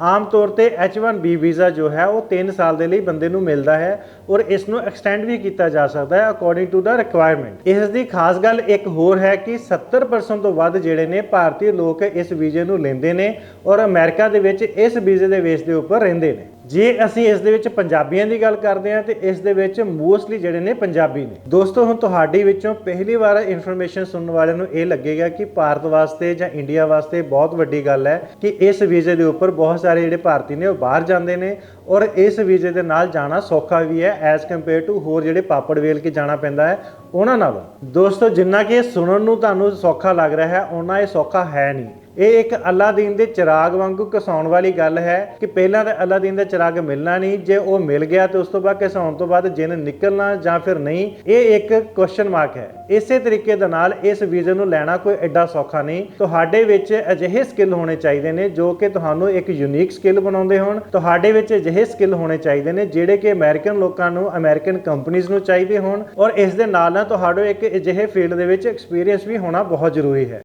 ਆਮ ਤੌਰ ਤੇ H1B visa ਜੋ ਹੈ, ਉਹ 3 ਸਾਲ ਦੇ ਲਈ ਬੰਦੇ ਨੂੰ ਮਿਲਦਾ ਹੈ ਔਰ ਇਸ ਨੂੰ ਐਕਸਟੈਂਡ ਵੀ ਕੀਤਾ ਜਾ ਸਕਦਾ ਹੈ ਅਕੋਰਡਿੰਗ ਟੂ ਦਾ ਰਿਕੁਆਇਰਮੈਂਟ ਇਸ ਦੀ ਖਾਸ ਗੱਲ ਇੱਕ ਹੋਰ ਹੈ ਕਿ 70% ਤੋਂ ਵੱਧ ਜਿਹੜੇ ਨੇ ਭਾਰਤੀ ਲੋਕ ਇਸ ਵੀਜ਼ੇ ਨੂੰ ਲੈਂਦੇ ਨੇ ਔਰ ਅਮਰੀਕਾ ਦੇ ਵਿੱਚ ਇਸ ਵੀਜ਼ੇ ਦੇ ਬੇਸ ਦੇ ਉੱਪਰ ਰਹਿੰਦੇ ਨੇ। ਜੇ ਅਸੀਂ ਇਸ ਦੇ ਵਿੱਚ ਪੰਜਾਬੀਆਂ ਦੀ ਗੱਲ ਕਰਦੇ ਹਾਂ, ਤੇ ਇਸ ਦੇ ਵਿੱਚ ਮੋਸਟਲੀ ਜਿਹੜੇ ਨੇ ਪੰਜਾਬੀ ਨੇ। ਦੋਸਤੋ, ਹੁਣ ਤੁਹਾਡੀ ਵਿੱਚੋਂ ਪਹਿਲੀ ਵਾਰ ਇਨਫੋਰਮੇਸ਼ਨ ਸੁਣਨ ਵਾਲਿਆਂ ਨੂੰ ਇਹ ਲੱਗੇਗਾ ਕਿ ਭਾਰਤ ਵਾਸਤੇ ਜਾਂ ਇੰਡੀਆ ਵਾਸਤੇ ਬਹੁਤ ਵੱਡੀ ਗੱਲ ਹੈ ਕਿ ਇਸ ਵੀਜ਼ੇ ਦੇ ਉੱਪਰ ਬਹੁਤ ਸਾਰੇ ਜਿਹੜੇ ਭਾਰਤੀ ਨੇ, ਉਹ ਬਾਹਰ ਜਾਂਦੇ ਨੇ ਔਰ ਇਸ ਵੀਜ਼ੇ ਦੇ ਨਾਲ ਜਾਣਾ ਸੌਖਾ ਵੀ ਹੈ ਐਜ਼ ਕੰਪੇਅਰ ਟੂ ਹੋਰ ਜਿਹੜੇ ਪਾਪੜ ਵੇਲ ਕੇ ਜਾਣਾ ਪੈਂਦਾ ਹੈ ਉਹਨਾਂ ਨਾਲ। ਦੋਸਤੋ, ਜਿੰਨਾ ਕਿ ਇਹ ਸੁਣਨ ਨੂੰ ਤੁਹਾਨੂੰ ਸੌਖਾ ਲੱਗ ਰਿਹਾ ਹੈ ਉਹਨਾਂ ਇਹ ਸੌਖਾ ਹੈ ਨਹੀਂ। ਇਹ ਇੱਕ ਅੱਲਾਦੀਨ ਦੇ ਚਿਰਾਗ ਵਾਂਗੂ ਘਸਾਉਣ ਵਾਲੀ ਗੱਲ ਹੈ ਕਿ ਪਹਿਲਾਂ ਤਾਂ ਅੱਲਾਦੀਨ ਦਾ ਚਿਰਾਗ ਮਿਲਣਾ ਨਹੀਂ, ਜੇ ਉਹ ਮਿਲ ਗਿਆ ਤੇ ਉਸ ਤੋਂ ਬਾਅਦ ਘਸਾਉਣ ਤੋਂ ਬਾਅਦ ਜਿੰਨ ਨਿਕਲਣਾ ਜਾਂ ਫਿਰ ਨਹੀਂ, ਇਹ ਇੱਕ ਕੁਐਸਚਨ ਮਾਰਕ ਹੈ। ਇਸੇ ਤਰੀਕੇ ਦੇ ਨਾਲ ਇਸ ਵੀਜ਼ੇ ਨੂੰ ਲੈਣਾ ਕੋਈ ਐਡਾ ਸੌਖਾ ਨਹੀਂ। ਤੁਹਾਡੇ ਵਿੱਚ ਅਜਿਹੇ ਸਕਿੱਲ ਹੋਣੇ ਚਾਹੀਦੇ ਨੇ ਜੋ ਕਿ ਤੁਹਾਨੂੰ ਇੱਕ ਯੂਨੀਕ ਸਕਿੱਲ ਬਣਾਉਂਦੇ ਹੋਣ। ਤੁਹਾਡੇ ਵਿੱਚ ਅਜਿਹੇ ਸਕਿੱਲ ਹੋਣੇ ਚਾਹੀਦੇ ਨੇ ਜਿਹੜੇ ਕਿ ਅਮਰੀਕਨ ਲੋਕਾਂ ਨੂੰ ਅਮਰੀਕਨ ਕੰਪਨੀਆਂ ਨੂੰ ਚਾਹੀਦੇ ਹੋਣ। ਔਰ ਇਸ ਦੇ ਨਾਲ ਨਾਲ ਨਾਲ ਤੁਹਾਡੇ ਇੱਕ ਅਜਿਹੇ ਫੀਲਡ ਦੇ ਵਿੱਚ ਐਕਸਪੀਰੀਅੰਸ ਵੀ ਹੋਣਾ ਬਹੁਤ ਜ਼ਰੂਰੀ ਹੈ।